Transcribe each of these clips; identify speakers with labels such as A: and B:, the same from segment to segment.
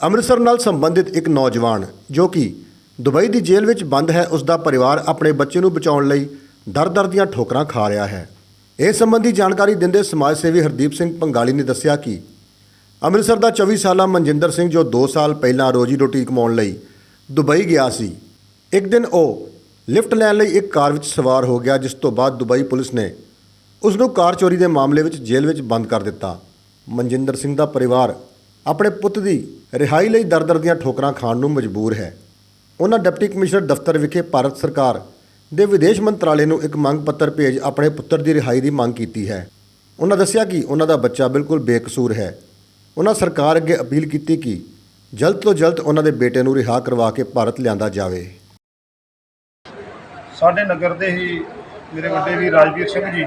A: ਅੰਮ੍ਰਿਤਸਰ ਨਾਲ ਸੰਬੰਧਿਤ ਇੱਕ ਨੌਜਵਾਨ ਜੋ ਕਿ ਦੁਬਈ ਦੀ ਜੇਲ੍ਹ ਵਿੱਚ ਬੰਦ ਹੈ ਉਸ ਦਾ ਪਰਿਵਾਰ ਆਪਣੇ ਬੱਚੇ ਨੂੰ ਬਚਾਉਣ ਲਈ ਦਰ-ਦਰ ਦੀਆਂ ਠੋਕਰਾਂ ਖਾ ਰਿਹਾ ਹੈ। ਇਸ ਸੰਬੰਧੀ ਜਾਣਕਾਰੀ ਦਿੰਦੇ ਸਮਾਜ ਸੇਵੀ ਹਰਦੀਪ ਸਿੰਘ ਪੰਗਾਲੀ ਨੇ ਦੱਸਿਆ ਕਿ ਅੰਮ੍ਰਿਤਸਰ ਦਾ 24 ਸਾਲਾ ਮਨਜਿੰਦਰ ਸਿੰਘ ਜੋ 2 ਸਾਲ ਪਹਿਲਾਂ ਰੋਜੀ ਰੋਟੀ ਕਮਾਉਣ ਲਈ ਦੁਬਈ ਗਿਆ ਸੀ, ਇੱਕ ਦਿਨ ਉਹ ਲਿਫਟ ਲੈਣ ਲਈ ਇੱਕ ਕਾਰ ਵਿੱਚ ਸਵਾਰ ਹੋ ਗਿਆ, ਜਿਸ ਤੋਂ ਬਾਅਦ ਦੁਬਈ ਪੁਲਿਸ ਨੇ ਉਸ ਨੂੰ ਕਾਰ ਚੋਰੀ ਦੇ ਮਾਮਲੇ ਵਿੱਚ ਜੇਲ੍ਹ ਵਿੱਚ ਬੰਦ ਕਰ ਦਿੱਤਾ। ਮਨਜਿੰਦਰ ਸਿੰਘ ਦਾ ਪਰਿਵਾਰ ਆਪਣੇ ਪੁੱਤ ਦੀ ਰਿਹਾਈ ਲਈ ਦਰ-ਦਰ ਦੀਆਂ ਠੋਕਰਾਂ ਖਾਣ ਨੂੰ ਮਜਬੂਰ ਹੈ। ਉਹਨਾਂ ਡਿਪਟੀ ਕਮਿਸ਼ਨਰ ਦਫ਼ਤਰ ਵਿਖੇ ਭਾਰਤ ਸਰਕਾਰ ਦੇ ਵਿਦੇਸ਼ ਮੰਤਰਾਲੇ ਨੂੰ ਇੱਕ ਮੰਗ ਪੱਤਰ ਭੇਜ ਆਪਣੇ ਪੁੱਤਰ ਦੀ ਰਿਹਾਈ ਦੀ ਮੰਗ ਕੀਤੀ ਹੈ। ਉਹਨਾਂ ਦੱਸਿਆ ਕਿ ਉਹਨਾਂ ਦਾ ਬੱਚਾ ਬਿਲਕੁਲ ਬੇਕਸੂਰ ਹੈ। ਉਹਨਾਂ ਸਰਕਾਰ ਅੱਗੇ ਅਪੀਲ ਕੀਤੀ ਕਿ ਜਲਦ ਤੋਂ ਜਲਦ ਉਹਨਾਂ ਦੇ ਬੇਟੇ ਨੂੰ ਰਿਹਾ ਕਰਵਾ ਕੇ ਭਾਰਤ ਲਿਆਂਦਾ ਜਾਵੇ।
B: ਸਾਡੇ ਨਗਰ ਦੇ ਹੀ ਮੇਰੇ ਵੱਡੇ ਵੀ ਰਾਜਵੀਰ ਸਿੰਘ ਜੀ,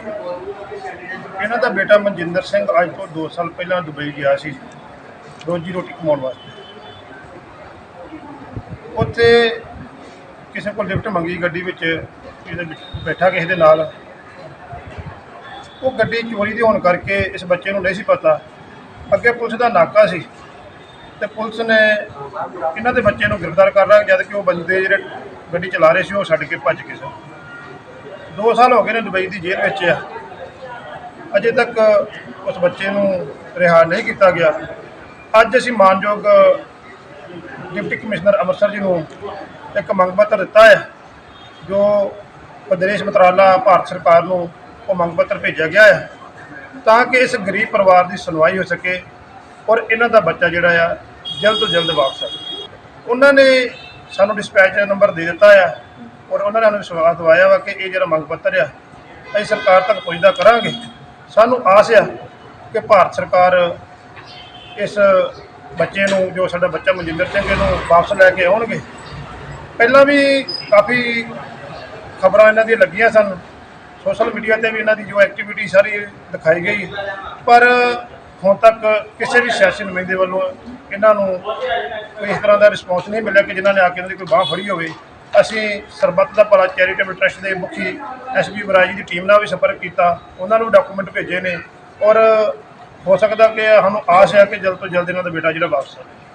B: ਇਹਨਾਂ ਦਾ ਬੇਟਾ ਮਨਜਿੰਦਰ ਸਿੰਘ ਅੱਜ ਤੋਂ 2 ਸਾਲ ਪਹਿਲਾਂ ਦੁਬਈ ਗਿਆ ਸੀ। ਰੋਜੀ ਰੋਟੀ ਕਮਾਉਣ ਵਾਸਤੇ। ਉੱਥੇ ਕਿਸੇ ਕੋਲ ਲਿਫਟ ਮੰਗੀ ਗੱਡੀ ਵਿੱਚ, ਇਹਦੇ ਵਿੱਚ ਬੈਠਾ ਕਿਸੇ ਦੇ ਨਾਲ। ਉਹ ਗੱਡੀ ਚੋਰੀ ਦੇ ਹੋਣ ਕਰਕੇ ਇਸ ਬੱਚੇ ਨੂੰ ਨਹੀਂ ਸੀ ਪਤਾ। ਅੱਗੇ ਪੁਲਿਸ ਦਾ ਨਾਕਾ ਸੀ ਤੇ ਪੁਲਿਸ ਨੇ ਇਹਨਾਂ ਦੇ ਬੱਚੇ ਨੂੰ ਗ੍ਰਿਫਤਾਰ ਕਰ ਲਿਆ, ਜਦ ਕਿ ਉਹ ਬੰਦੇ ਜਿਹੜੇ ਗੱਡੀ ਚਲਾ ਰਹੇ ਸੀ ਉਹ ਛੱਡ ਕੇ ਭੱਜ ਗਏ ਸਨ। 2 ਸਾਲ ਹੋ ਗਏ ਨੇ ਦੁਬਈ ਦੀ ਜੇਲ੍ਹ ਵਿੱਚ ਆ। ਅਜੇ ਤੱਕ ਉਸ ਬੱਚੇ ਨੂੰ ਰਿਹਾ ਨਹੀਂ ਕੀਤਾ ਗਿਆ। ਅੱਜ ਅਸੀਂ ਮਾਨਯੋਗ ਡਿਪਟੀ ਕਮਿਸ਼ਨਰ ਅੰਮ੍ਰਿਤਸਰ ਜੀ ਨੂੰ ਇੱਕ ਮੰਗ ਪੱਤਰ ਦਿੱਤਾ ਹੈ, ਜੋ ਵਿਦੇਸ਼ ਮੰਤਰਾਲਾ ਭਾਰਤ ਸਰਕਾਰ ਨੂੰ ਉਹ ਮੰਗ ਪੱਤਰ ਭੇਜਿਆ ਗਿਆ ਹੈ, ਤਾਂ ਕਿ ਇਸ ਗਰੀਬ ਪਰਿਵਾਰ ਦੀ ਸੁਣਵਾਈ ਹੋ ਸਕੇ ਔਰ ਇਹਨਾਂ ਦਾ ਬੱਚਾ ਜਿਹੜਾ ਆ, ਜਲਦ ਤੋਂ ਜਲਦ ਵਾਪਸ ਆ ਉਹਨਾਂ ਨੇ ਸਾਨੂੰ ਡਿਸਪੈਚ ਨੰਬਰ ਦੇ ਦਿੱਤਾ ਆ ਔਰ ਉਹਨਾਂ ਨੇ ਸਾਨੂੰ ਵਿਸ਼ਵਾਸ ਦਿਵਾਇਆ ਵਾ ਕਿ ਇਹ ਜਿਹੜਾ ਮੰਗ ਪੱਤਰ ਆ, ਅਸੀਂ ਸਰਕਾਰ ਤੱਕ ਪਹੁੰਚਦਾ ਕਰਾਂਗੇ। ਸਾਨੂੰ ਆਸ ਆ ਕਿ ਭਾਰਤ ਸਰਕਾਰ ਇਸ ਬੱਚੇ ਨੂੰ, ਜੋ ਸਾਡਾ ਬੱਚਾ ਮਨਜਿੰਦਰ ਸਿੰਘ ਨੂੰ ਵਾਪਸ ਲੈ ਕੇ ਆਉਣਗੇ। ਪਹਿਲਾਂ ਵੀ ਕਾਫੀ ਖਬਰਾਂ ਇਹਨਾਂ ਦੀਆਂ ਲੱਗੀਆਂ ਸਨ। ਸੋਸ਼ਲ ਮੀਡੀਆ ਤੇ ਵੀ ਇਹਨਾਂ ਦੀ ਜੋ ਐਕਟੀਵਿਟੀ ਸਾਰੀ ਦਿਖਾਈ ਗਈ। ਪਰ ਹੁਣ ਤੱਕ ਕਿਸੇ ਵੀ ਸਿਆਸੀ ਨੁਮਾਇੰਦੇ ਵੱਲੋਂ ਇਹਨਾਂ ਨੂੰ ਕੋਈ ਇਸ ਤਰ੍ਹਾਂ ਦਾ ਰਿਸਪੌਂਸ ਨਹੀਂ ਮਿਲਿਆ ਕਿ ਜਿਨ੍ਹਾਂ ਨੇ ਆ ਕੇ ਇਹਨਾਂ ਦੀ ਕੋਈ ਬਾਹ ਫੜੀ ਹੋਵੇ। ਅਸੀਂ ਸਰਬੱਤ ਦਾ ਭਲਾ ਚੈਰੀਟੇਬਲ ਟਰਸਟ ਦੇ ਮੁਖੀ ਐਸਬੀ ਬਰਾਜੀ ਦੀ ਟੀਮ ਨਾਲ ਵੀ ਸੰਪਰਕ ਕੀਤਾ। ਉਹਨਾਂ ਨੂੰ ਡਾਕੂਮੈਂਟ ਭੇਜੇ ਨੇ। ਔਰ ਹੋ ਸਕਦਾ ਕਿ ਸਾਨੂੰ ਆਸ ਹੈ ਕਿ ਜਲਦ ਤੋਂ ਜਲਦ ਇਹਨਾਂ ਦਾ ਬੇਟਾ ਜਿਹੜਾ ਵਾਪਸ ਆ ਜਾਵੇ